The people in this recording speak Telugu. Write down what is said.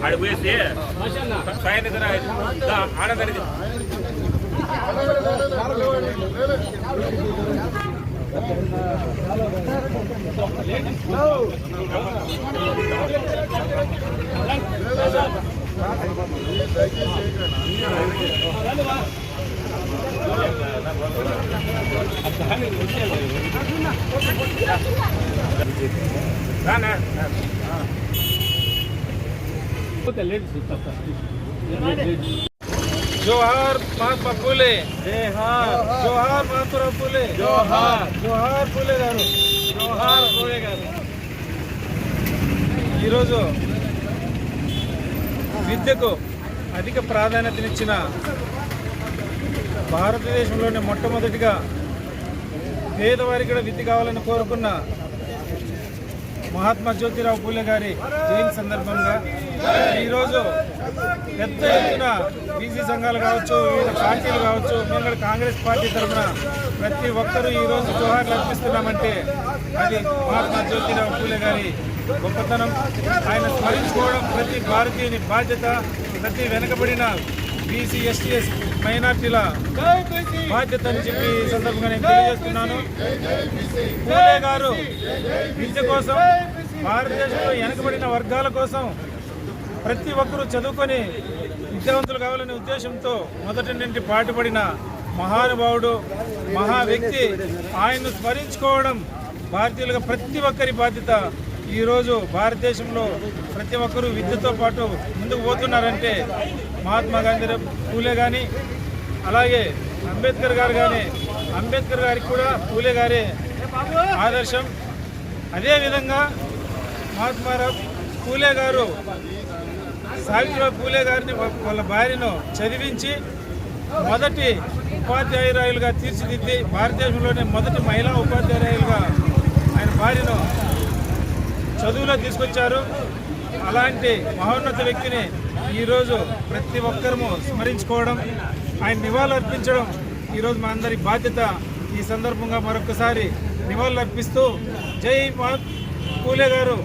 ಅಳವಡಿಸಿ ಸೈನಿಕರ ಆನಂದರಿಗೆ రానా జోహార్ మహాత్మా పూలే జోహార్ మహాత్మా పూలే జోహార్ జోహార్ పూలే గారు జోహార్ పూలే గారు ఈరోజు విద్యకు అధిక ప్రాధాన్యతనిచ్చిన భారతదేశంలోనే మొట్టమొదటిగా పేదవారికి కూడా విద్య కావాలని కోరుకున్న మహాత్మా జ్యోతిరావు పూలే గారి జయంతి సందర్భంగా ఈరోజు పెద్ద ఎత్తున బీసీ సంఘాలు కావచ్చు వివిధ పార్టీలు కావచ్చు మేము కాంగ్రెస్ పార్టీ తరఫున ప్రతి ఒక్కరూ ఈరోజు జోహార్లు అర్పిస్తున్నామంటే అది మహాత్మా జ్యోతిరావు పూలే గారి గొప్పతనం. ఆయన స్మరించుకోవడం ప్రతి భారతీయుని బాధ్యత ప్రతి వెనుకబడిన బీసీ ఎస్టీ మైనార్టీల బాధ్యత అని చెప్పి ఈ సందర్భంగా నేను తెలియజేస్తున్నాను. పూలే గారు విద్య కోసం భారతదేశంలో వెనుకబడిన వర్గాల కోసం ప్రతి ఒక్కరూ చదువుకొని విద్యావంతులు కావాలనే ఉద్దేశంతో మొదటి నుండి పాటుపడిన మహానుభావుడు మహా వ్యక్తి ఆయన్ను స్మరించుకోవడం భారతీయులుగా ప్రతి ఒక్కరి బాధ్యత. ఈరోజు భారతదేశంలో ప్రతి ఒక్కరూ విద్యతో పాటు ముందుకు పోతున్నారంటే మహాత్మా గాంధీ పూలే కానీ అలాగే అంబేద్కర్ గారు కానీ అంబేద్కర్ గారికి కూడా పూలే గారే ఆదర్శం. అదేవిధంగా మహాత్మారావు పూలే గారు సావిత్రిబాయి పూలే గారిని వాళ్ళ భార్యను చదివించి మొదటి ఉపాధ్యాయురాయులుగా తీర్చిదిద్ది భారతదేశంలోనే మొదటి మహిళా ఉపాధ్యాయురాయులుగా ఆయన భార్యను చదువులో తీసుకొచ్చారు. అలాంటి మహోన్నత వ్యక్తిని ఈరోజు ప్రతి ఒక్కరము స్మరించుకోవడం ఆయన నివాళులు అర్పించడం ఈరోజు మా అందరి బాధ్యత. ఈ సందర్భంగా మరొకసారి నివాళులు అర్పిస్తూ జై మా పూలే గారు.